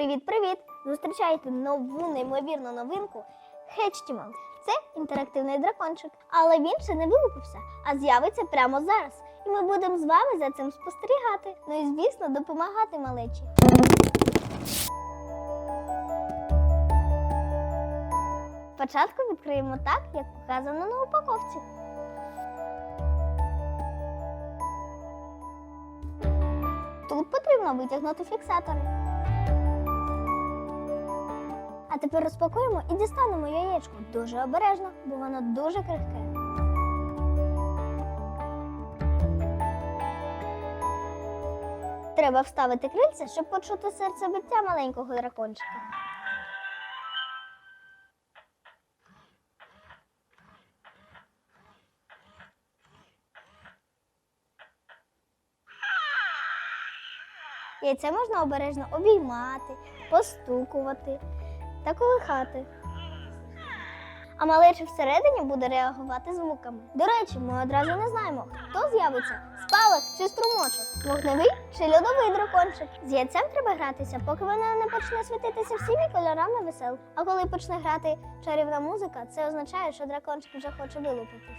Привіт-привіт! Зустрічайте нову неймовірну новинку Hatchimals. Це інтерактивний дракончик, але він ще не вилупився, а з'явиться прямо зараз. І ми будемо з вами за цим спостерігати. Ну і звісно, допомагати малечі. Спочатку відкриємо так, як показано на упаковці. Тут потрібно витягнути фіксатори. Тепер розпакуємо і дістанемо яєчко дуже обережно, бо воно дуже крихке. Треба вставити крильця, щоб почути серцебиття маленького дракончика. Яйце можна обережно обіймати, постукувати та колихати. А малече всередині буде реагувати звуками. До речі, ми одразу не знаємо, хто з'явиться спалах чи струмочок, вогневий чи льодовий дракончик. З яйцем треба гратися, поки вона не почне світитися всіми кольорами весел. А коли почне грати чарівна музика, це означає, що дракончик вже хоче вилупитися.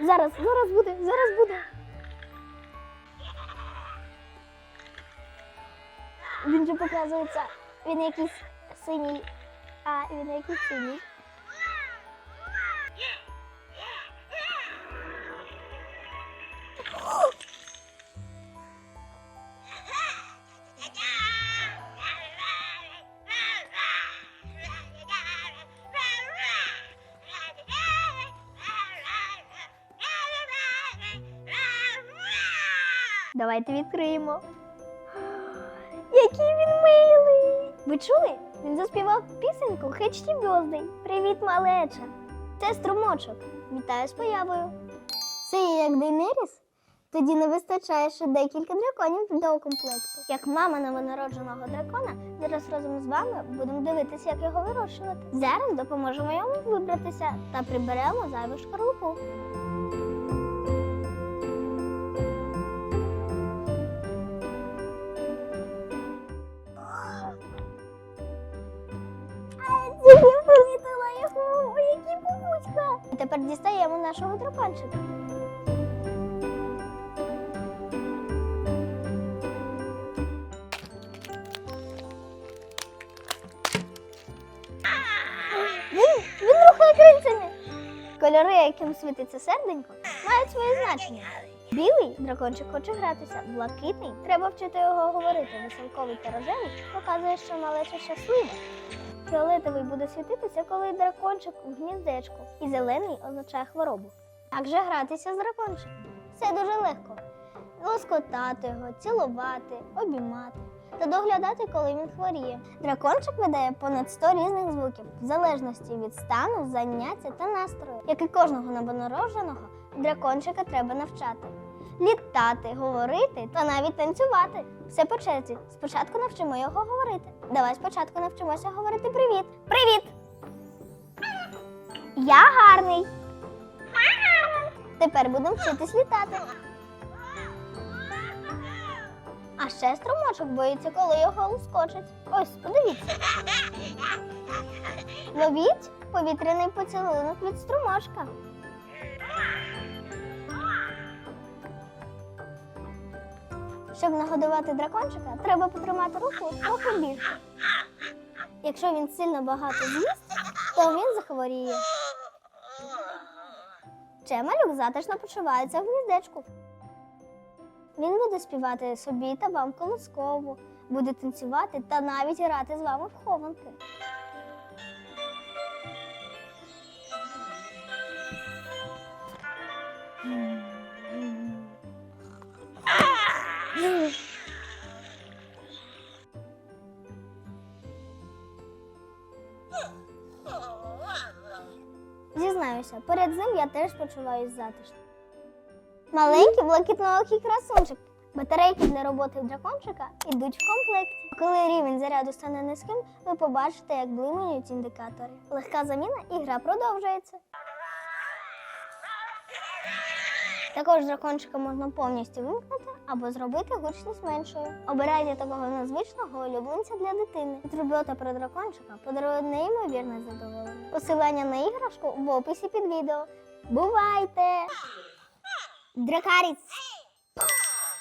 Зараз, зараз буде, зараз буде. Він же показується, він якийсь синій, а він якийсь синій. Давайте відкриємо. Який він милий! Ви чули? Він заспівав пісеньку Хечті Бьоздей. Привіт, малеча! Це струмочок. Вітаю з появою. Це є як Дейнеріс? Тоді не вистачає ще декілька драконів до комплекту. Як мама новонародженого дракона, зараз разом з вами будемо дивитися, як його вирощувати. Зараз допоможемо йому вибратися та приберемо зайву шкарлупу. Нашого дракончика. Він, рухає крильцями. Кольори, яким світиться серденько, мають своє значення. Білий дракончик хоче гратися, блакитний треба вчити його говорити. Веселковий та рожевий показує, що малеча щаслива. Фіолетовий буде світитися, коли дракончик у гніздечку, і зелений означає хворобу. Як же гратися з дракончиком? Все дуже легко. Лоскотати його, цілувати, обіймати та доглядати, коли він хворіє. Дракончик видає понад 100 різних звуків, в залежності від стану, заняття та настрою. Як і кожного новонародженого, дракончика треба навчати. Літати, говорити та навіть танцювати. Все по черзі. Спочатку навчимо його говорити. Давай спочатку навчимося говорити привіт. Привіт! Я гарний. Тепер будемо вчитись літати. А ще струмочок боїться, коли його ускочать. Ось, подивіться. Ловіть повітряний поцілунок від струмочка. Щоб нагодувати дракончика, треба потримати руку трохи більше. Якщо він сильно багато з'їсть, то він захворіє. Ще затишно почувається в гніздечку. Він буде співати собі та вам колоскову, буде танцювати та навіть грати з вами в хованки. Зізнаюся, перед ним я теж почуваюся затишно. Маленький блакитноокий красунчик. Батарейки для роботи дракончика йдуть в комплекті. коли рівень заряду стане низьким, ви побачите, як блимають індикатори. Легка заміна і гра продовжується. Також дракончика можна повністю вимкнути або зробити гучність меншою. Обирайте такого незвичного улюбленця для дитини. Турбота про дракончика подарує неймовірне задоволення. Посилання на іграшку в описі під відео. Бувайте! Дракаріць!